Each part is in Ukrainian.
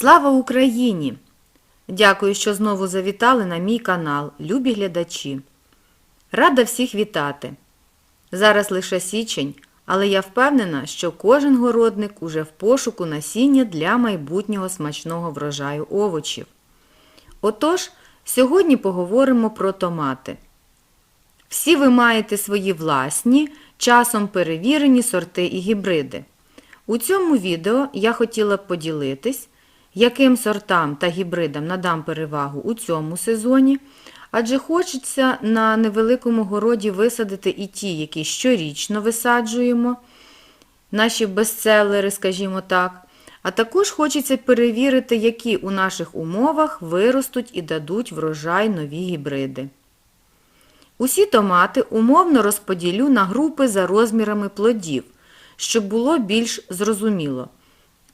Слава Україні! Дякую, що знову завітали на мій канал, любі глядачі. Рада всіх вітати. Зараз лише січень, але я впевнена, що кожен городник уже в пошуку насіння для майбутнього смачного врожаю овочів. Отож, сьогодні поговоримо про томати. Всі ви маєте свої власні, часом перевірені сорти і гібриди. У цьому відео я хотіла поділитись, яким сортам та гібридам надам перевагу у цьому сезоні, адже хочеться на невеликому городі висадити і ті, які щорічно висаджуємо, наші бестселери, скажімо так. А також хочеться перевірити, які у наших умовах виростуть і дадуть врожай нові гібриди. Усі томати умовно розподілю на групи за розмірами плодів, щоб було більш зрозуміло.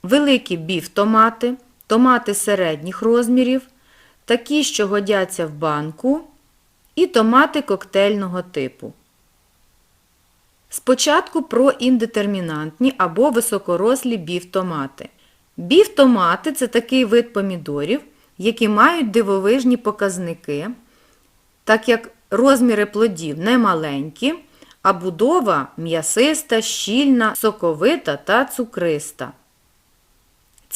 Великі біф-томати, томати середніх розмірів, такі, що годяться в банку, і томати коктейльного типу. Спочатку про індетермінантні або високорослі біф-томати. Біф-томати – це такий вид помідорів, які мають дивовижні показники, так як розміри плодів не маленькі, а будова м'ясиста, щільна, соковита та цукриста.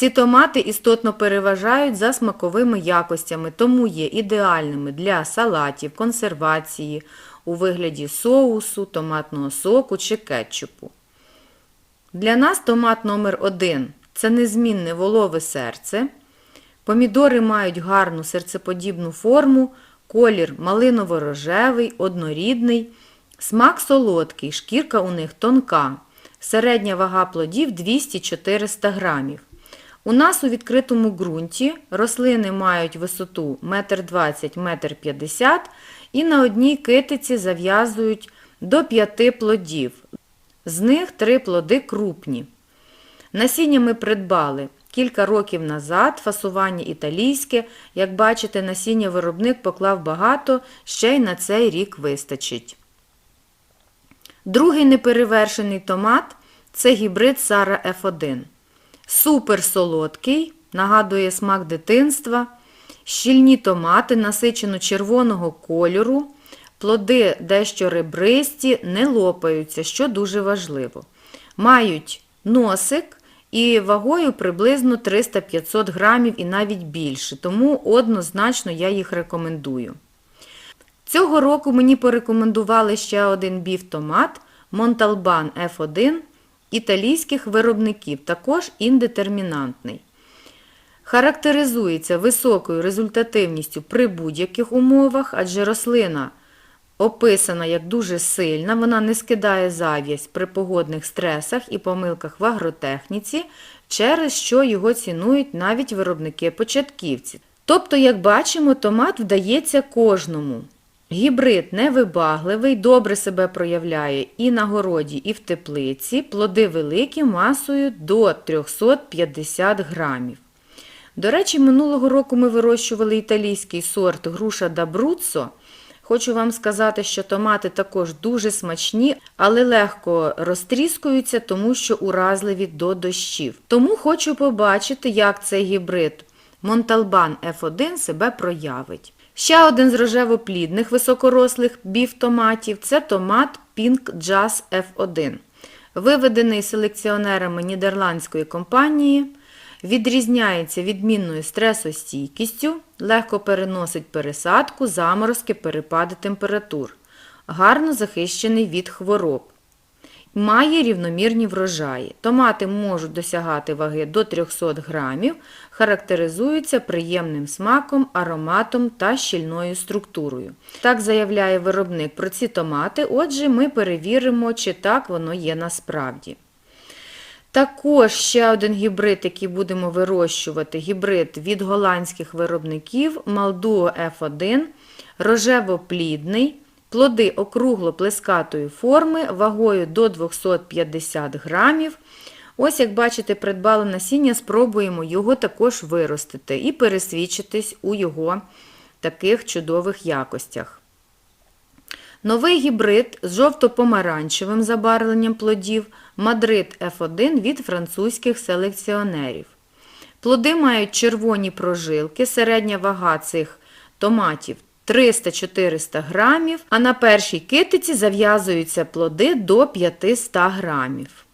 Ці томати істотно переважають за смаковими якостями, тому є ідеальними для салатів, консервації, у вигляді соусу, томатного соку чи кетчупу. Для нас томат номер 1 це незмінне волове серце. Помідори мають гарну серцеподібну форму, колір малиново-рожевий, однорідний, смак солодкий, шкірка у них тонка. Середня вага плодів 200-400 грамів. У нас у відкритому ґрунті рослини мають висоту 1,20-1,50 м і на одній китиці зав'язують до 5 плодів. З них 3 плоди крупні. Насіння ми придбали кілька років назад, фасування італійське. Як бачите, насіння виробник поклав багато, ще й на цей рік вистачить. Другий неперевершений томат це гібрид Сара F1. Супер солодкий, нагадує смак дитинства, щільні томати насичено червоного кольору, плоди дещо ребристі, не лопаються, що дуже важливо. Мають носик і вагою приблизно 300-500 грамів і навіть більше, тому однозначно я їх рекомендую. Цього року мені порекомендували ще один біф-томат Монталбан F1 італійських виробників, також індетермінантний. Характеризується високою результативністю при будь-яких умовах, адже рослина описана як дуже сильна, вона не скидає зав'язь при погодних стресах і помилках в агротехніці, через що його цінують навіть виробники-початківці. Тобто, як бачимо, томат вдається кожному. Гібрид невибагливий, добре себе проявляє і на городі, і в теплиці, плоди великі масою до 350 грамів. До речі, минулого року ми вирощували італійський сорт груша Дабруццо. Хочу вам сказати, що томати також дуже смачні, але легко розтріскуються, тому що уразливі до дощів. Тому хочу побачити, як цей гібрид Монталбан F1 себе проявить. Ще один з рожевоплідних високорослих біф-томатів – це томат Pink Jazz F1. Виведений селекціонерами нідерландської компанії, відрізняється відмінною стресостійкістю, легко переносить пересадку, заморозки, перепади температур, гарно захищений від хвороб. Має рівномірні врожаї. Томати можуть досягати ваги до 300 грамів, характеризуються приємним смаком, ароматом та щільною структурою. Так заявляє виробник про ці томати, отже, ми перевіримо, чи так воно є насправді. Також ще один гібрид, який будемо вирощувати, гібрид від голландських виробників Malduo F1, рожево-плідний. Плоди округло-плескатої форми, вагою до 250 грамів. Ось, як бачите, придбали насіння, спробуємо його також виростити і пересвідчитись у його таких чудових якостях. Новий гібрид з жовто-помаранчевим забарвленням плодів Мадрид F1 від французьких селекціонерів. Плоди мають червоні прожилки, середня вага цих томатів 300-400 грамів, а на першій китиці зав'язуються плоди до 500 грамів.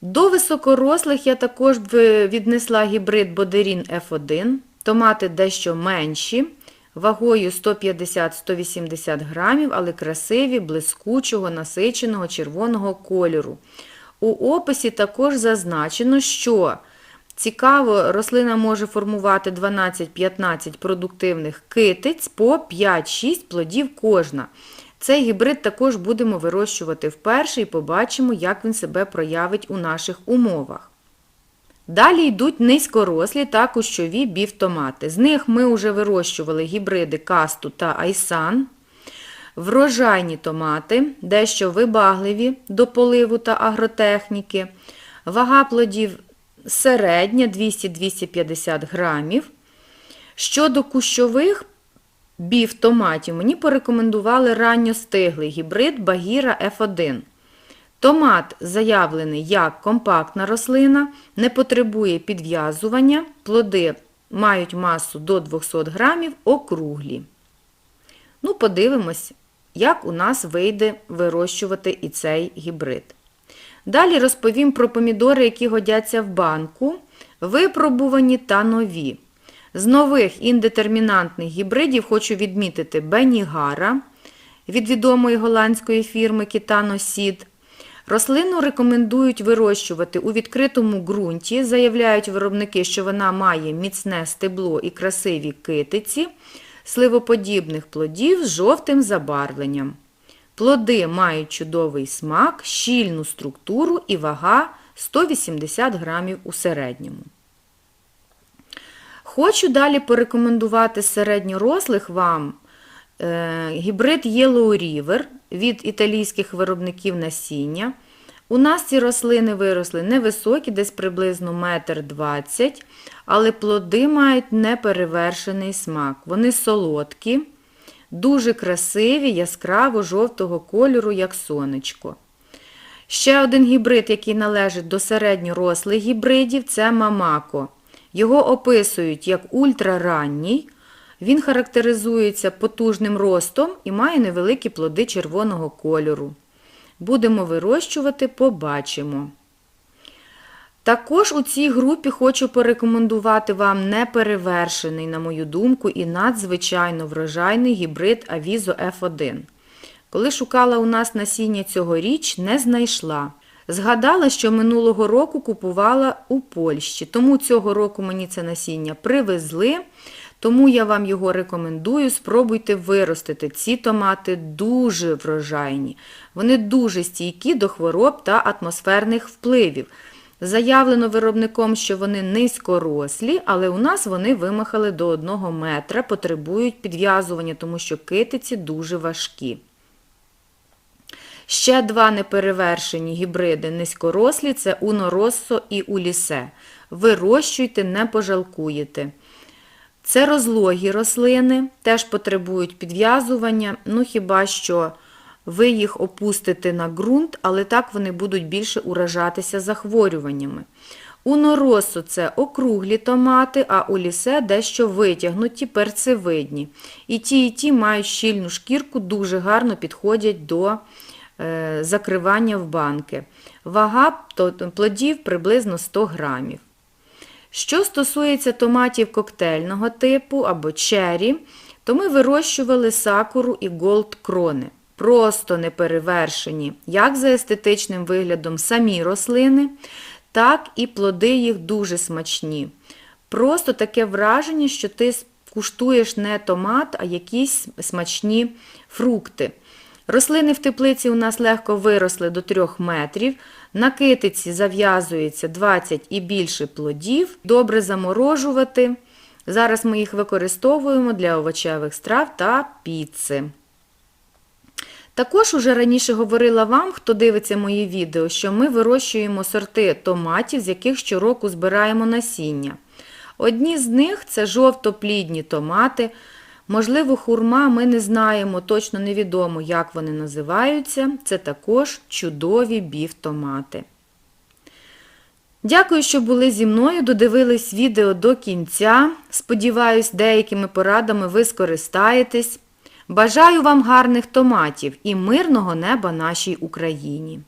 До високорослих я також віднесла гібрид Бодерін F1. Томати дещо менші, вагою 150-180 грамів, але красиві, блискучого, насиченого червоного кольору. У описі також зазначено, що цікаво, рослина може формувати 12-15 продуктивних китиць по 5-6 плодів кожна. Цей гібрид також будемо вирощувати вперше і побачимо, як він себе проявить у наших умовах. Далі йдуть низькорослі та кущові бівтомати. З них ми вже вирощували гібриди касту та айсан. Врожайні томати, дещо вибагливі до поливу та агротехніки. Вага плодів середня 200-250 грамів. Щодо кущових бів томатів, мені порекомендували ранньостиглий гібрид Багіра F1. Томат заявлений як компактна рослина, не потребує підв'язування, плоди мають масу до 200 грамів, округлі. Ну, подивимось, як у нас вийде вирощувати і цей гібрид. Далі розповім про помідори, які годяться в банку, випробувані та нові. З нових індетермінантних гібридів хочу відмітити Бенігара від відомої голландської фірми Kitano Seed. Рослину рекомендують вирощувати у відкритому ґрунті. Заявляють виробники, що вона має міцне стебло і красиві китиці сливоподібних плодів з жовтим забарвленням. Плоди мають чудовий смак, щільну структуру і вага 180 грамів у середньому. Хочу далі порекомендувати середньорослих вам е, гібрид Yellow River від італійських виробників насіння. У нас ці рослини виросли невисокі, десь приблизно 1,20 м, але плоди мають неперевершений смак. Вони солодкі, дуже красиві, яскраво жовтого кольору, як сонечко. Ще один гібрид, який належить до середньорослих гібридів, це Мамако. Його описують як ультраранній. Він характеризується потужним ростом і має невеликі плоди червоного кольору. Будемо вирощувати, побачимо. Також у цій групі хочу порекомендувати вам неперевершений, на мою думку, і надзвичайно врожайний гібрид Avizo F1. Коли шукала у нас насіння цьогоріч, не знайшла. Згадала, що минулого року купувала у Польщі, тому цього року мені це насіння привезли, тому я вам його рекомендую. Спробуйте виростити. Ці томати дуже врожайні, вони дуже стійкі до хвороб та атмосферних впливів. Заявлено виробником, що вони низькорослі, але у нас вони вимахали до 1 метра, потребують підв'язування, тому що китиці дуже важкі. Ще два неперевершені гібриди низькорослі це Унороссо і Улісе. Вирощуйте, не пожалкуєте. Це розлогі рослини, теж потребують підв'язування, ну хіба що ви їх опустите на ґрунт, але так вони будуть більше уражатися захворюваннями. У норосу це округлі томати, а у лісе дещо витягнуті, перцевидні. І ті, і ті мають щільну шкірку, дуже гарно підходять до е, закривання в банки. Вага плодів приблизно 100 грамів. Що стосується томатів коктейльного типу або чері, то ми вирощували сакуру і голд крони. Просто неперевершені, як за естетичним виглядом самі рослини, так і плоди їх дуже смачні. Просто таке враження, що ти куштуєш не томат, а якісь смачні фрукти. Рослини в теплиці у нас легко виросли до 3 метрів. На китиці зав'язується 20 і більше плодів, добре заморожувати. Зараз ми їх використовуємо для овочевих страв та піци. Також уже раніше говорила вам, хто дивиться мої відео, що ми вирощуємо сорти томатів, з яких щороку збираємо насіння. Одні з них це жовтоплідні томати. Можливо, хурма ми не знаємо, точно невідомо, як вони називаються. Це також чудові бівтомати. Дякую, що були зі мною, додивились відео до кінця. Сподіваюсь, деякими порадами ви скористаєтесь. Бажаю вам гарних томатів і мирного неба нашій Україні!